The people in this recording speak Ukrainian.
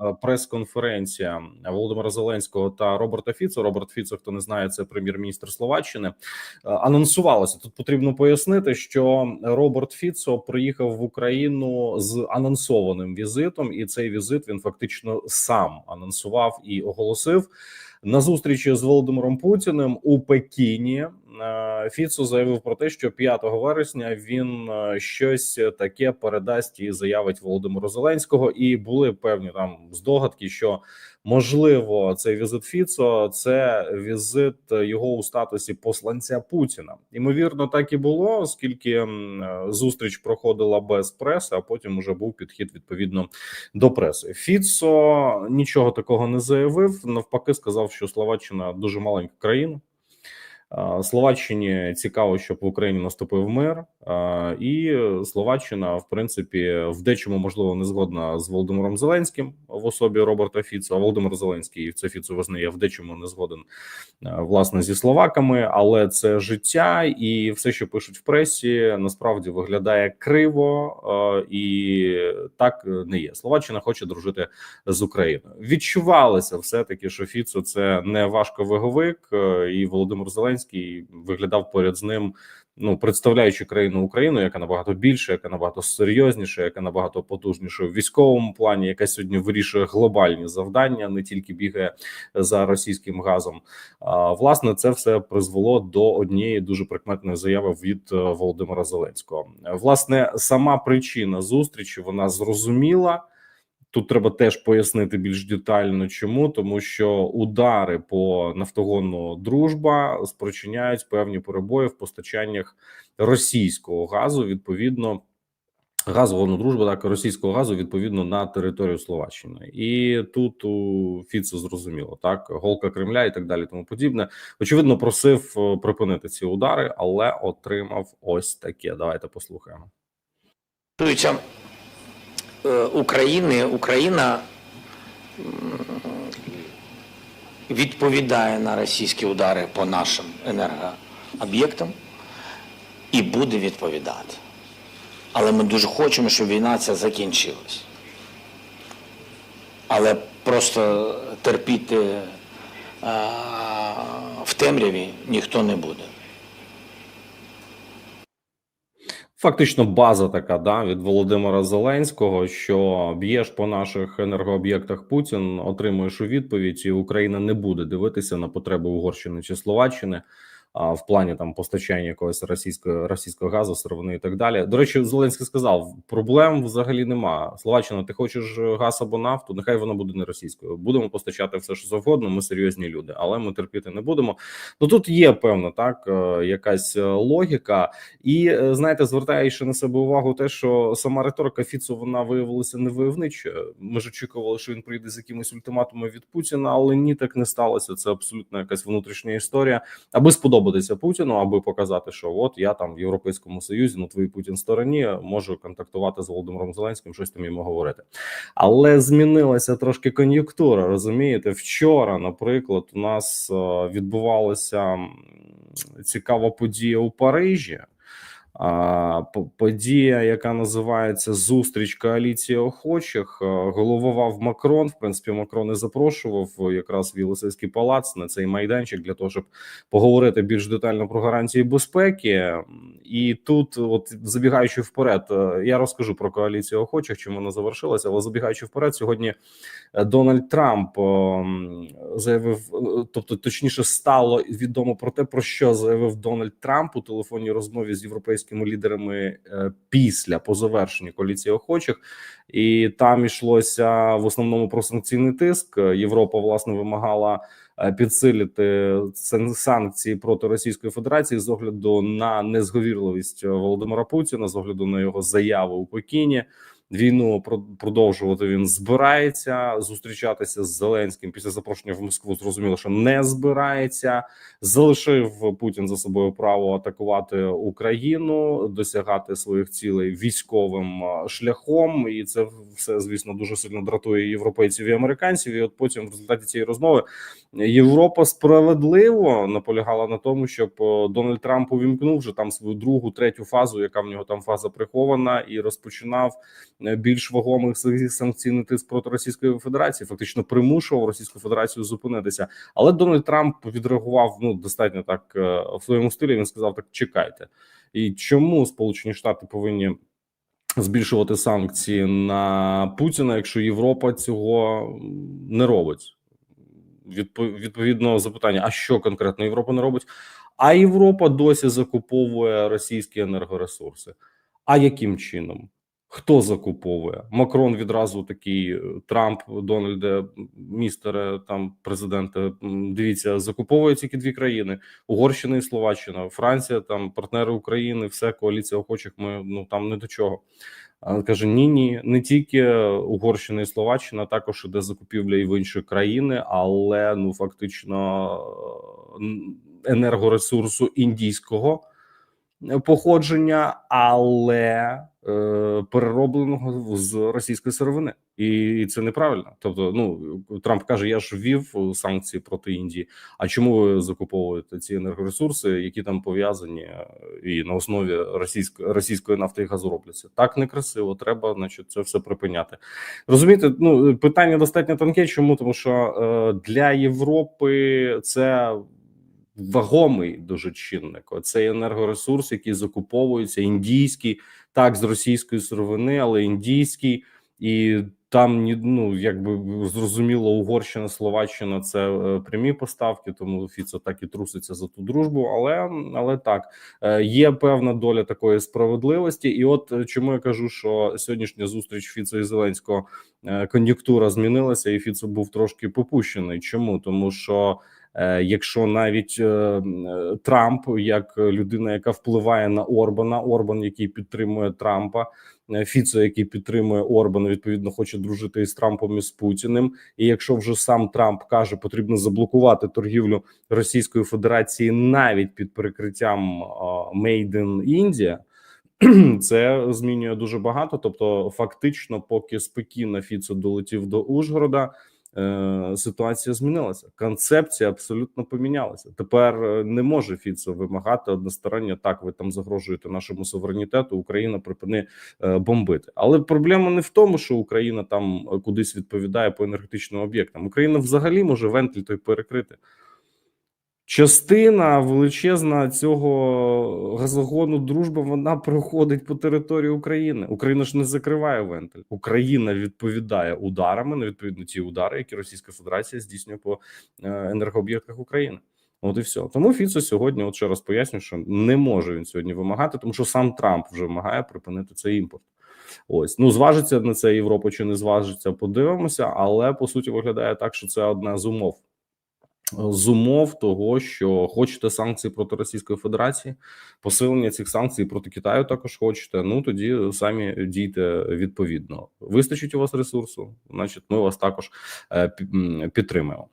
е, прес-конференція Володимира Зеленського та Роберта Фіцо. Роберт Фіцо, хто не знає, це прем'єр-міністр Словаччини. е, Анонсувалося тут. Потрібно пояснити, що Роберт Фіцо приїхав в Україну з анонсованим візитом, і цей візит він фактично сам анонсував і оголосив. На зустрічі з Володимиром Путіним у Пекіні е, Фіцо заявив про те, що 5 вересня він е, щось таке передасть і заявить Володимиру Зеленського. І були певні там здогадки, що можливо цей візит Фіцо це візит його у статусі посланця Путіна. Ймовірно, так і було, оскільки е, зустріч проходила без преси, а потім уже був підхід відповідно до преси. Фіцо нічого такого не заявив. Навпаки, сказав, що Словаччина дуже маленька країна. Словаччині цікаво, щоб в Україні наступив мир, і Словаччина, в принципі, в дечому можливо не згодна з Володимиром Зеленським в особі Роберта Фіцо. А Володимир Зеленський це Фіцо визнає в дечому не згоден власне зі словаками, але це життя, і все, що пишуть в пресі, насправді виглядає криво, і так не є. Словаччина хоче дружити з Україною. Відчувалося все таки, що Фіцо це не важковиговик, і Володимир Зеленський виглядав поряд з ним. Ну, представляючи країну Україну, яка набагато більша, яка набагато серйозніша, яка набагато потужніша в військовому плані, яка сьогодні вирішує глобальні завдання, не тільки бігає за російським газом. А власне це все призвело до однієї дуже прикметної заяви від е, Володимира Зеленського. Власне, сама причина зустрічі вона зрозуміла. Тут треба теж пояснити більш детально, чому тому, що удари по нафтогону дружба спричиняють певні перебої в постачаннях російського газу. Відповідно, газового дружба, так російського газу відповідно на територію Словаччини, і тут у Фіце зрозуміло так, голка Кремля і так далі. Тому подібне. Очевидно, просив е, припинити ці удари, але отримав ось таке. Давайте послухаємо. Е, України, Україна відповідає на російські удари по нашим енергооб'єктам і буде відповідати. Але ми дуже хочемо, щоб війна ця закінчилась. Але просто терпіти е, в темряві ніхто не буде. Фактично, база така да від Володимира Зеленського, що б'єш по наших енергооб'єктах Путін, отримуєш у відповідь, і Україна не буде дивитися на потреби Угорщини чи Словаччини. В плані там постачання якогось російського російського газу, сировини і так далі. До речі, Зеленський сказав: проблем взагалі нема. Словаччина, ти хочеш газ або нафту? Нехай вона буде не російською. Будемо постачати все, що завгодно. Ми серйозні люди, але ми терпіти не будемо. Ну тут є певна так е, якась е, логіка, і е, знаєте, звертає ще на себе увагу, те, що сама риторика Фіцо вона виявилася невойовничою. Ми ж очікували, що він прийде з якимись ультиматумами від Путіна, але ні, так не сталося. Це абсолютно якась внутрішня історія, аби сподобатися Путіну, аби показати, що от я там в Європейському Союзі на твоїй Путін стороні можу контактувати з Володимиром Зеленським, щось там йому говорити. Але змінилася трошки кон'юнктура. Розумієте, вчора, наприклад, у нас е, відбувалася цікава подія у Парижі. Подія, яка називається зустріч коаліції охочих, е, головував Макрон. В принципі, Макрон і запрошував е, якраз в палац на цей майданчик для того, щоб поговорити більш детально про гарантії безпеки. І тут, от забігаючи вперед, е, я розкажу про коаліцію охочих, чим вона завершилася. Але забігаючи вперед, сьогодні Дональд Трамп заявив, тобто точніше стало відомо про те, про що заявив Дональд Трамп у телефонній розмові з європейськими лідерами е, після по завершенні коаліції охочих, і там йшлося в основному про санкційний тиск. Європа власне вимагала е, підсилити сан- санкції проти Російської Федерації з огляду на незговірливість е, Володимира Путіна, з огляду на його заяву у Пекіні. Війну про- продовжувати він збирається зустрічатися з Зеленським після запрошення в Москву. Зрозуміло, що не збирається. Залишив Путін за собою право атакувати Україну, досягати своїх цілей військовим шляхом, і це все звісно дуже сильно дратує європейців і американців. І от потім, в результаті цієї розмови, Європа справедливо наполягала на тому, щоб е, Дональд Трамп увімкнув вже там свою другу, третю фазу, яка в нього там фаза прихована, і розпочинав е, більш вагомих санкційний тиск проти Російської Федерації, фактично примушував Російську Федерацію зупинитися. Але Дональд Трамп відреагував ну достатньо так е, в своєму стилі. Він сказав: так чекайте. І чому Сполучені Штати повинні збільшувати санкції на Путіна, якщо Європа цього не робить? Відпо- Відповідно, запитання: а що конкретно Європа не робить? А Європа досі закуповує російські енергоресурси. А яким чином? Хто закуповує? Макрон відразу такий е, Трамп, Дональде, містере, там президенте. Дивіться, закуповують тільки дві країни: Угорщина і Словаччина, Франція, там партнери України, все коаліція охочих. Ми ну там не до чого. Каже: ні, ні, не тільки Угорщина і Словаччина, також іде закупівля і в інші країни, але ну фактично енергоресурсу індійського походження, але переробленого з російської сировини, і це неправильно. Тобто, ну Трамп каже: я ж ввів санкції проти Індії. А чому ви закуповуєте ці енергоресурси, які там пов'язані е, і на основі російської російської нафти і газу робляться? Так некрасиво. Треба, значить, це все припиняти. Розумієте, ну питання достатньо тонке. Чому тому, що е, для Європи це вагомий дуже чинник. Оцей енергоресурс, який закуповується, індійський, так з російської сировини, але індійський, і там ну якби зрозуміло, Угорщина, Словаччина це е, прямі поставки, тому Фіцо так і труситься за ту дружбу. Але але так е, є певна доля такої справедливості, і от е, чому я кажу, що сьогоднішня зустріч Фіцо і Зеленського кон'юнктура змінилася, і Фіцо був трошки попущений. Чому тому, що Якщо навіть е, е, Трамп, як людина, яка впливає на Орбана, Орбан, який підтримує Трампа, е, Фіцо, який підтримує Орбана, відповідно хоче дружити із Трампом і з Путіним. І якщо вже сам Трамп каже, потрібно заблокувати торгівлю Російської Федерації навіть під прикриттям е, Made in India, це змінює дуже багато. Тобто, фактично, поки спокійно Фіцо долетів до Ужгорода. Е, Ситуація змінилася. Концепція абсолютно помінялася. Тепер е, не може Фіцо вимагати односторонньо. Так, ви там загрожуєте нашому суверенітету. Україна припини е, бомбити. Але проблема не в тому, що Україна там кудись відповідає по енергетичним об'єктам. Україна взагалі може вентиль той перекрити. Частина величезна цього газогону дружба вона проходить по території України. Україна ж не закриває вентиль. Україна відповідає ударами на відповідно ті удари, які Російська Федерація здійснює по е, енергооб'єктах України. От і все. Тому Фіцо сьогодні, от ще раз поясню, що не може він сьогодні вимагати, тому що сам Трамп вже вимагає припинити цей імпорт. Ось ну зважиться на це Європа чи не зважиться, подивимося. Але по суті виглядає так, що це одна з умов з умов того, що хочете санкції проти Російської Федерації, посилення цих санкцій проти Китаю також хочете. Ну тоді самі дійте відповідно. Вистачить у вас ресурсу, значить, ми вас також е, підтримаємо.